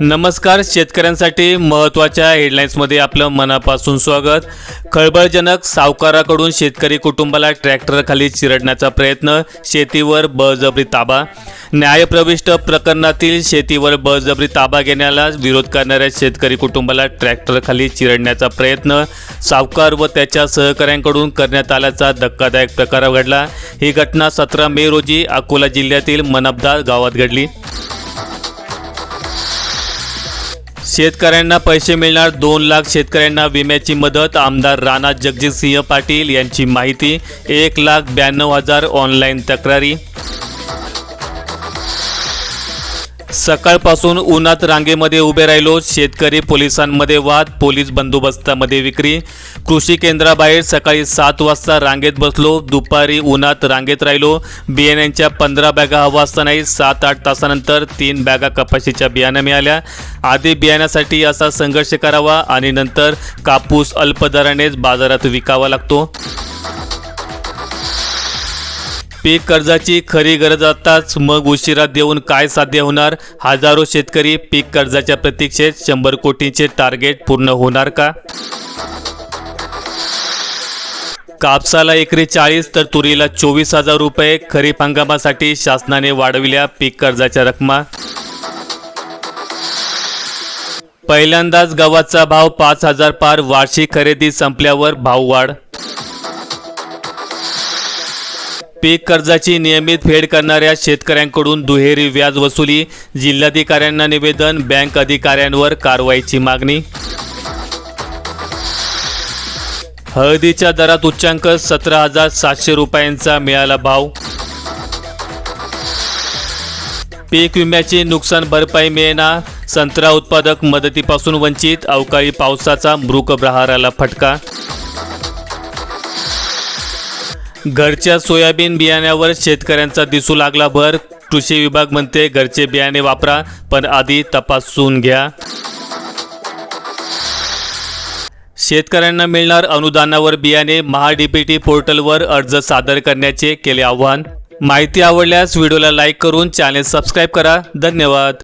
नमस्कार शेतकऱ्यांसाठी महत्त्वाच्या हेडलाईन्समध्ये आपलं मनापासून स्वागत. खळबळजनक सावकाराकडून शेतकरी कुटुंबाला ट्रॅक्टरखाली चिरडण्याचा प्रयत्न शेतीवर बळजबरी ताबा. न्यायप्रविष्ट प्रकरणातील शेतीवर बळजबरी ताबा घेण्याला विरोध करणाऱ्या शेतकरी कुटुंबाला ट्रॅक्टरखाली चिरडण्याचा प्रयत्न सावकार व त्याच्या सहकाऱ्यांकडून करण्यात आल्याचा धक्कादायक प्रकार घडला. ही घटना सतरा मे रोजी अकोला जिल्ह्यातील मनबदार गावात घडली. शेतकऱ्यांना पैसे मिळणार दोन लाख शेतकऱ्यांना विम्याची मदत. आमदार राणा जगजितसिंह पाटील यांची माहिती. एक लाख ब्याण्णव हजार ऑनलाईन तक्रारी. सकाळपासून उन्हात रांगेमध्ये उभे राहिलो. शेतकरी पोलिसांमध्ये वाद पोलीस बंदोबस्तामध्ये विक्री. कृषी केंद्राबाहेर सकाळी सात वाजता रांगेत बसलो. दुपारी उन्हात रांगेत राहिलो. बियाण्यांच्या पंधरा बॅगा हवा असतानाही सात आठ तासानंतर तीन बॅगा कपाशीच्या बियाण्या मिळाल्या. आधी बियाण्यासाठी असा संघर्ष करावा आणि नंतर कापूस अल्पदरानेच बाजारात विकावा लागतो. पीक कर्जाची खरी गरज असताच मग उशिरा देऊन काय साध्य होणार? हजारो शेतकरी पीक कर्जाच्या प्रतीक्षेत शंभर कोटींचे टार्गेट पूर्ण होणार का? कापसाला एकरी चाळीस तर तुरीला चोवीस हजार रुपये खरीप हंगामासाठी शासनाने वाढविल्या पीक कर्जाच्या रकमा. पहिल्यांदाच गव्हाचा भाव पाच हजार पार वार्षिक खरेदी संपल्यावर भाववाढ पीक कर्जाची नियमित फेड करणाऱ्या शेतकऱ्यांकडून दुहेरी व्याज वसुली. जिल्हाधिकाऱ्यांना निवेदन बँक अधिकाऱ्यांवर कारवाईची मागणी. हळदीच्या दरात उच्चांक सतरा हजार सातशे रुपयांचा मिळाला भाव. पीक विम्याची नुकसान भरपाई मिळेना. संत्रा उत्पादक मदतीपासून वंचित. अवकाळी पावसाचा मृग प्रहाराला फटका. घरच्या सोयाबीन बियाण्यावर शेतकऱ्यांचा दिसू लागला भर. कृषी विभाग म्हणते घरचे बियाणे वापरा पण आधी तपासून घ्या. शेतकऱ्यांना मिळणार अनुदानावर बियाणे. महाडीपीटी पोर्टलवर अर्ज सादर करण्याचे केले आव्हान. माहिती आवडल्यास व्हिडिओला लाईक करून चॅनेल सबस्क्राईब करा. धन्यवाद.